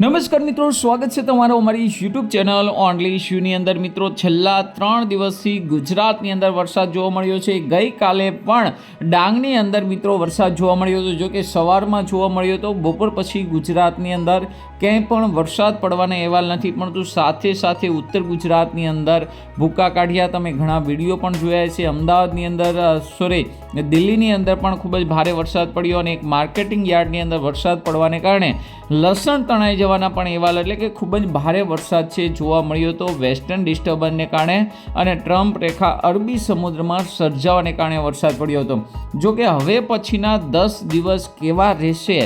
નમસ્કાર મિત્રો, સ્વાગત છે તમારો અમારી યુટ્યુબ ચેનલ ઓનલી ઇશ્યુની અંદર. મિત્રો, છેલ્લા ત્રણ દિવસથી ગુજરાતની અંદર વરસાદ જોવા મળ્યો છે. ગઈકાલે પણ ડાંગની અંદર મિત્રો વરસાદ જોવા મળ્યો હતો. જો કે સવારમાં જોવા મળ્યો હતો બપોર પછી ગુજરાતની અંદર ક્યાંય પણ વરસાદ પડવાના અહેવાલ નથી. પરંતુ સાથે સાથે ઉત્તર ગુજરાતની અંદર ભૂકા કાઢ્યા. તમે ઘણા વીડિયો પણ જોયા છે. અમદાવાદની અંદર સોરી દિલ્હીની અંદર પણ ખૂબ જ ભારે વરસાદ પડ્યો અને એક માર્કેટિંગ યાર્ડની અંદર વરસાદ પડવાને કારણે લસણ તણાઈ જવાના પણ અહેવાલ એટલે કે ખૂબ જ ભારે વરસાદ છે. જોવા મળ્યો હતો વેસ્ટર્ન ડિસ્ટર્બન્સને કારણે અને ટ્રમ્પ રેખા અરબી સમુદ્રમાં સર્જાવાને કારણે વરસાદ પડ્યો હતો. જો કે હવે પછીના દસ દિવસ કેવા રહેશે?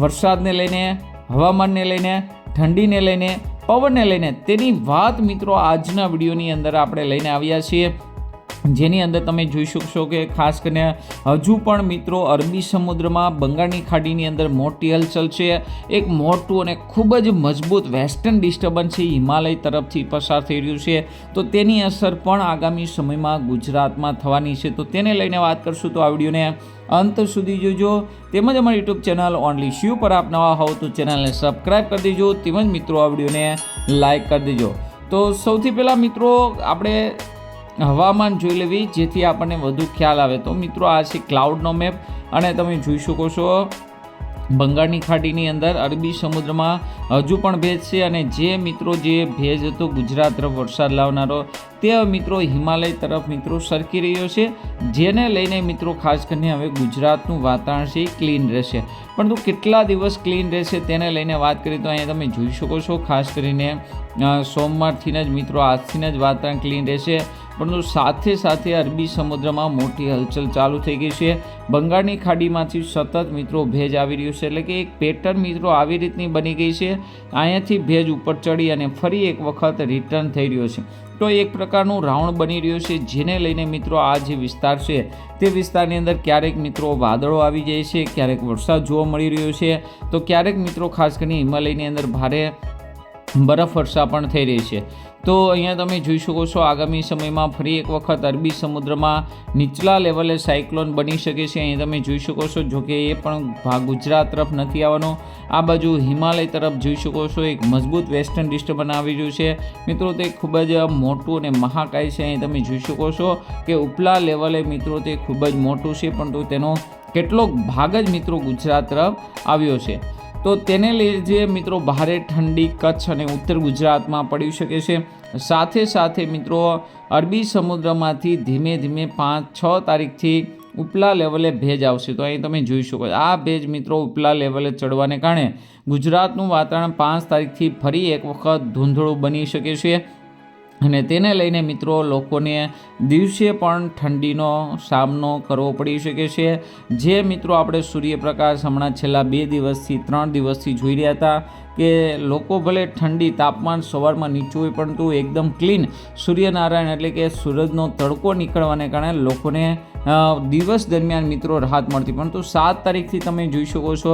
વરસાદને લઈને, હવામાનને લઈને, ઠંડીને લઈને, પવનને લઈને તેની વાત મિત્રો આજના વિડીયોની અંદર આપણે લઈને આવ્યા છીએ. જેની અંદર તમે જોઈ શકશો કે ખાસ કરીને હજુ પણ મિત્રો અરબી સમુદ્રમાં બંગાળની ખાડીની અંદર મોટી હલચલ છે. એક મોટું અને ખૂબ જ મજબૂત વેસ્ટર્ન ડિસ્ટર્બન્સ છે, હિમાલય તરફથી પસાર થઈ રહ્યું છે. તો તેની અસર પણ આગામી સમયમાં ગુજરાતમાં થવાની છે. તો તેને લઈને વાત કરશું તો આ વિડીયોને અંત સુધી જોજો. તેમજ અમારી યુટ્યુબ ચેનલ ઓનલી શ્યુ પર આપ નવા હોવ તો ચેનલને સબસ્ક્રાઈબ કરી દેજો. તેમજ મિત્રો આ વિડીયોને લાઇક કરી દેજો. તો સૌથી પહેલાં મિત્રો, આપણે હવામાન જોઈ લેવી, જેથી આપણને વધુ ખ્યાલ આવે. તો મિત્રો, આ છે ક્લાઉડનો મેપ અને તમે જોઈ શકો છો, બંગાળની ખાડીની અંદર અરબી સમુદ્રમાં હજુ પણ ભેજ છે અને જે મિત્રો, જે ભેજ હતો, ગુજરાત તરફ વરસાદ લાવનારો, તે મિત્રો હિમાલય તરફ મિત્રો સરકી રહ્યો છે. જેને લઈને મિત્રો, ખાસ કરીને હવે ગુજરાતનું વાતાવરણ છે ક્લીન રહેશે. પરંતુ કેટલા દિવસ ક્લીન રહેશે તેને લઈને વાત કરીએ તો અહીંયા તમે જોઈ શકો છો, ખાસ કરીને સોમવારથીને સોમવારથી જ મિત્રો, આજથી જ વાતાવરણ ક્લીન રહેશે. પરંતુ સાથે સાથે અરબી સમુદ્રમાં મોટી હલચલ ચાલુ થઈ ગઈ છે. બંગાળની ખાડીમાંથી સતત મિત્રો ભેજ આવી રહ્યું છે એટલે કે એક પેટર્ન મિત્રો આવી રીતની બની ગઈ છે. અહીંયાથી ભેજ ઉપર ચડી અને ફરી એક વખત રિટર્ન થઈ રહ્યો છે. તો એક પ્રકારનું રાઉન્ડ બની રહ્યું છે જેને લઈને મિત્રો આ જે વિસ્તાર છે તે વિસ્તારની અંદર ક્યારેક મિત્રો વાદળો આવી જાય છે, ક્યારેક વરસાદ જોવા મળી રહ્યો છે. તો ક્યારેક મિત્રો ખાસ કરીને હિમાલયની અંદર ભારે બરફ વર્ષા પણ થઈ રહી છે. તો અહીંયા તમે જોઈ શકો છો, આગામી સમયમાં ફરી એક વખત અરબી સમુદ્રમાં નીચલા લેવલે સાયક્લોન બની શકે છે. અહીં તમે જોઈ શકો છો, જો કે એ પણ ભાગ ગુજરાત તરફ નથી આવવાનો. આ બાજુ હિમાલય તરફ જોઈ શકો છો, એક મજબૂત વેસ્ટર્ન ડિસ્ટર્બન આવી રહ્યું છે. મિત્રો, તે ખૂબ જ મોટું અને મહાકાય છે. અહીં તમે જોઈ શકો છો કે ઉપલા લેવલે મિત્રો, તે ખૂબ જ મોટું છે, પરંતુ તેનો કેટલોક ભાગ જ મિત્રો ગુજરાત તરફ આવ્યો છે. તો તેને લીધે મિત્રો ભારે ઠંડી, કચ્છ અને ઉત્તર ગુજરાતમાં પડી શકે છે. સાથે સાથે મિત્રો, અરબી સમુદ્રમાંથી ધીમે ધીમે પાંચ, છ તારીખથી ઉપલા લેવલે ભેજ આવશે. તો અહીં તમે જોઈ શકો આ ભેજ મિત્રો ઉપલા લેવલે ચડવાને કારણે ગુજરાતનું વાતાવરણ પાંચ તારીખથી ફરી એક વખત ધૂંધળું બની શકે છે. અને તેને લઈને મિત્રો લોકોને દિવસે પણ ઠંડીનો સામનો કરવો પડી શકે છે. જે મિત્રો આપણે સૂર્યપ્રકાશ હમણાં છેલ્લા બે દિવસથી ત્રણ દિવસથી જોઈ રહ્યા હતા કે લોકો ભલે ઠંડી તાપમાન સવારમાં નીચું હોય પરંતુ એકદમ ક્લીન સૂર્યનારાયણ એટલે કે સૂરજનો તડકો નીકળવાને કારણે લોકોને દિવસ દરમિયાન મિત્રો રાહત મળતી. પરંતુ સાત તારીખથી તમે જોઈ શકો છો,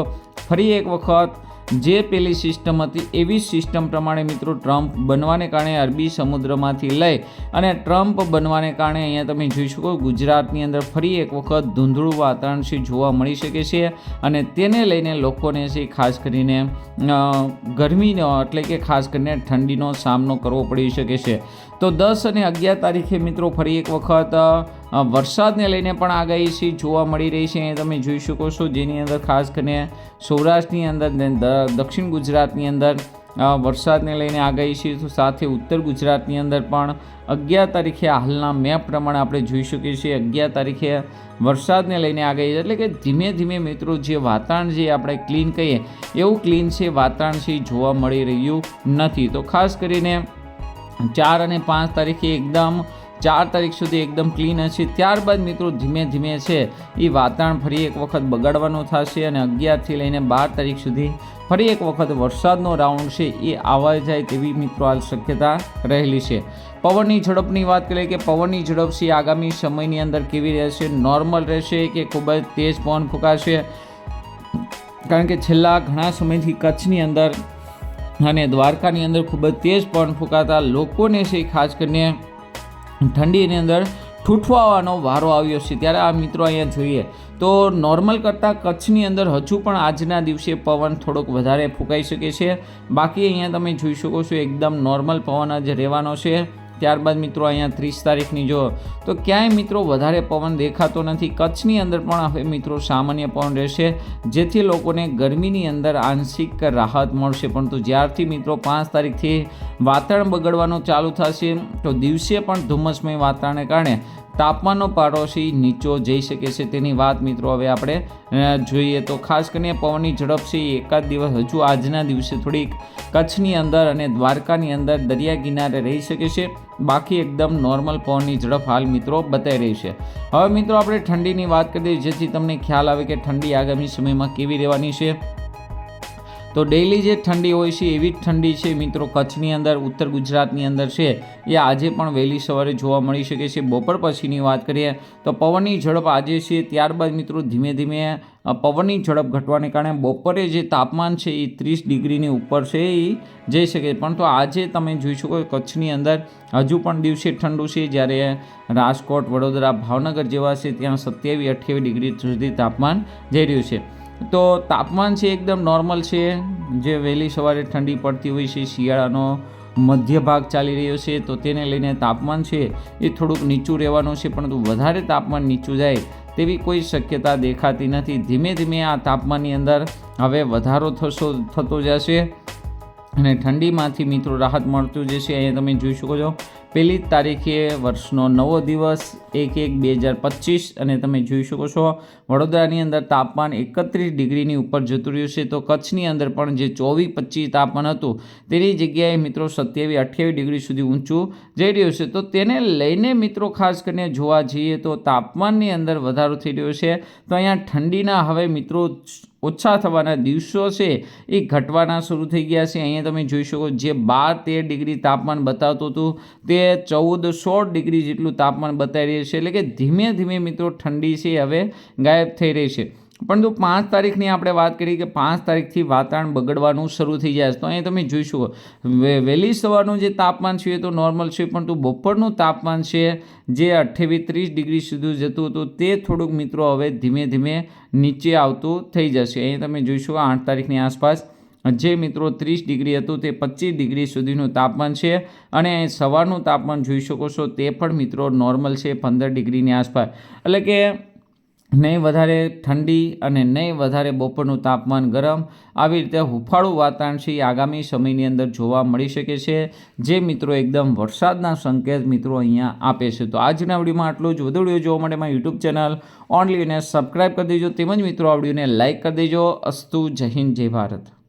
ફરી એક વખત જે પેલી સિસ્ટમ હતી એવી સિસ્ટમ પ્રમાણે મિત્રો ટ્રમ્પ બનવાને કારણે અરબી સમુદ્રમાંથી લઈ અને ટ્રમ્પ બનવાને કારણે અહીંયા તમે જોઈ શકો ગુજરાતની અંદર ફરી એક વખત ધૂંધળું વાતાવરણ છે, જોવા મળી શકે છે અને તેને લઈને લોકોને છે ખાસ કરીને ગરમીનો એટલે કે ખાસ કરીને ઠંડીનો સામનો કરવો પડી શકે છે. તો દસ અને અગિયાર તારીખે મિત્રો ફરી એક વખત વરસાદને લઈને પણ આગાહી છે, જોવા મળી રહી છે. અહીંયા તમે જોઈ શકો છો જેની અંદર ખાસ કરીને સૌરાષ્ટ્રની અંદર દક્ષિણ ગુજરાતની અંદર વરસાદને લઈને આગાહી છે. તો સાથે ઉત્તર ગુજરાતની અંદર પણ અગિયાર તારીખે હાલના મેપ પ્રમાણે આપણે જોઈ શકીએ છીએ. અગિયાર તારીખે વરસાદને લઈને આગાહી એટલે કે ધીમે ધીમે મિત્રો જે વાતાવરણ જે આપણે ક્લીન કહીએ, એવું ક્લીન છે, વાતાવરણ છે જોવા મળી રહ્યું નથી. તો ખાસ કરીને ચાર અને પાંચ તારીખે એકદમ ચાર તારીખ સુધી એકદમ ક્લીન હશે ત્યારબાદ મિત્રો ધીમે ધીમે છે એ વાતાવરણ ફરી એક વખત બગાડવાનું થશે અને અગિયારથી લઈને બાર તારીખ સુધી ફરી એક વખત વરસાદનો રાઉન્ડ છે એ આવવા જાય તેવી મિત્રો હાલ શક્યતા રહેલી છે. પવનની ઝડપની વાત કરીએ કે પવનની ઝડપ છે આગામી સમયની અંદર કેવી રહેશે? નોર્મલ રહેશે કે ખૂબ જ તેજ પવન ફૂંકાશે? કારણ કે છેલ્લા ઘણા સમયથી કચ્છની અંદર અને દ્વારકાની અંદર ખૂબ જ તેજ પવન ફૂંકાતા લોકોને છે ખાસ કરીને ઠંડીની અંદર ઠૂઠવાવાનો વારો આવ્યો છે. ત્યારે આ મિત્રો અહીંયા જોઈએ તો નોર્મલ કરતાં કચ્છની અંદર હજુ પણ આજના દિવસે પવન થોડોક વધારે ફૂંકાઈ શકે છે. બાકી અહીંયા તમે જોઈ શકો છો એકદમ નોર્મલ પવન જ રહેવાનો છે. ત્યારબાદ મિત્રો અહીંયા ત્રીસ તારીખની જો, તો ક્યાંય મિત્રો વધારે પવન દેખાતો નથી. કચ્છની અંદર પણ હવે મિત્રો સામાન્ય પવન રહેશે, જેથી લોકોને ગરમીની અંદર આંશિક રાહત મળશે. પરંતુ જ્યારથી મિત્રો પાંચ તારીખથી વાતાવરણ બગડવાનું ચાલુ થશે, તો દિવસે પણ ધુમ્મસમય વાતાવરણને કારણે તાપમાનનો પાડોશી નીચો જઈ શકે છે તેની વાત મિત્રો હવે આપણે જોઈએ તો ખાસ કરીને પવનની ઝડપ છે એકાદ દિવસ હજુ આજના દિવસે થોડીક કચ્છની અંદર અને દ્વારકાની અંદર દરિયા કિનારે રહી શકે છે. બાકી એકદમ નોર્મલ પવનની ઝડપ હાલ મિત્રો બતાવી રહી છે. હવે મિત્રો આપણે ઠંડીની વાત કરી દઈએ, જેથી તમને ખ્યાલ આવે કે ઠંડી આગામી સમયમાં કેવી રહેવાની છે. તો ડેઇલી જે ઠંડી હોય છે, એવી જ ઠંડી છે મિત્રો, કચ્છની અંદર, ઉત્તર ગુજરાતની અંદર છે, એ આજે પણ વહેલી સવારે જોવા મળી શકે છે. બપોર પછીની વાત કરીએ તો પવનની ઝડપ આજે છે, ત્યારબાદ મિત્રો ધીમે ધીમે પવનની ઝડપ ઘટવાને કારણે બપોરે જે તાપમાન છે, એ ત્રીસ ડિગ્રીની ઉપર છે, એ જઈ શકે પરંતુ આજે તમે જોઈ શકો કચ્છની અંદર હજુ પણ દિવસે ઠંડુ છે, જ્યારે રાજકોટ, વડોદરા, ભાવનગર જેવા છે, ત્યાં સત્યાવીસ, અઠ્યાવીસ ડિગ્રી સુધી તાપમાન જઈ રહ્યું છે. તો તાપમાન છે એકદમ નોર્મલ છે. જે વહેલી સવારે ઠંડી પડતી હોય છે, શિયાળાનો મધ્ય ભાગ ચાલી રહ્યો છે, તો તેને લઈને તાપમાન છે એ થોડુંક નીચું રહેવાનું છે, પરંતુ વધારે તાપમાન નીચું જાય તેવી કોઈ શક્યતા દેખાતી નથી. ધીમે ધીમે આ તાપમાનની અંદર હવે વધારો થશો, થતો જશે. અને ઠંડીમાંથી મિત્રો રાહત મળતું જશે અહીંયા તમે જોઈ શકો છો. પહેલી જ તારીખે વર્ષનો નવો દિવસ, એક એક બે હજાર પચીસ. અને તમે જોઈ શકો છો, વડોદરાની અંદર તાપમાન એકત્રીસ ડિગ્રીની ઉપર જતું રહ્યું છે. તો કચ્છની અંદર પણ જે ચોવીસ પચીસ તાપમાન હતું, તેની જગ્યાએ મિત્રો સત્યાવીસ અઠ્યાવીસ ડિગ્રી સુધી ઊંચું જઈ રહ્યું છે. તો તેને લઈને મિત્રો ખાસ કરીને જોવા જઈએ તો તાપમાનની અંદર વધારો થઈ રહ્યો છે. તો અહીંયા ઠંડીના હવે મિત્રો ઓછા થવાના દિવસો છે એ ઘટવાના શરૂ થઈ ગયા છે. અહીંયા તમે જોઈ શકો જે બાર તેર ડિગ્રી તાપમાન બતાવતું હતું તે ચૌદ સોળ ડિગ્રી જેટલું તાપમાન બતાવી રહ્યું છે. એટલે કે ધીમે ધીમે મિત્રો ઠંડી છે, હવે ગાયબ થઈ રહી છે. પરંતુ પાંચ તારીખની આપણે વાત કરી કે પાંચ તારીખથી વાતાવરણ બગડવાનું શરૂ થઈ જાય. તો અહીં તમે જોઈશું વહેલી સવારનું જે તાપમાન છે એ તો નોર્મલ છે પરંતુ બપોરનું તાપમાન છે જે અઠ્યાવીસ ત્રીસ ડિગ્રી સુધી જતું હતું, તે થોડુંક મિત્રો હવે ધીમે ધીમે નીચે આવતું થઈ જશે. અહીં તમે જોઈશું આઠ તારીખની આસપાસ જે મિત્રો ત્રીસ ડિગ્રી હતું, તે પચીસ ડિગ્રી સુધીનું તાપમાન છે. અને સવારનું તાપમાન જોઈ શકો છો, તે પણ મિત્રો નોર્મલ છે, પંદર ડિગ્રીની આસપાસ. એટલે કે નહીં વધારે ઠંડી અને નહીં વધારે બપોરનું તાપમાન ગરમ, આવી રીતે હુફાળું વાતાવરણ છે આગામી સમયની અંદર જોવા મળી શકે છે. જે મિત્રો એકદમ વરસાદના સંકેત મિત્રો અહીંયા આપે છે. તો આજના વિડીયોમાં આટલું જ. વધુ વીડિયો જોવા માટે મારી યુટ્યુબ ચેનલ ઓનલી અને સબસ્ક્રાઈબ કરી દેજો. તેમજ મિત્રો આ વિડીયોને લાઇક કરી દેજો. અસ્તુ જય હિન્દ, જય ભારત.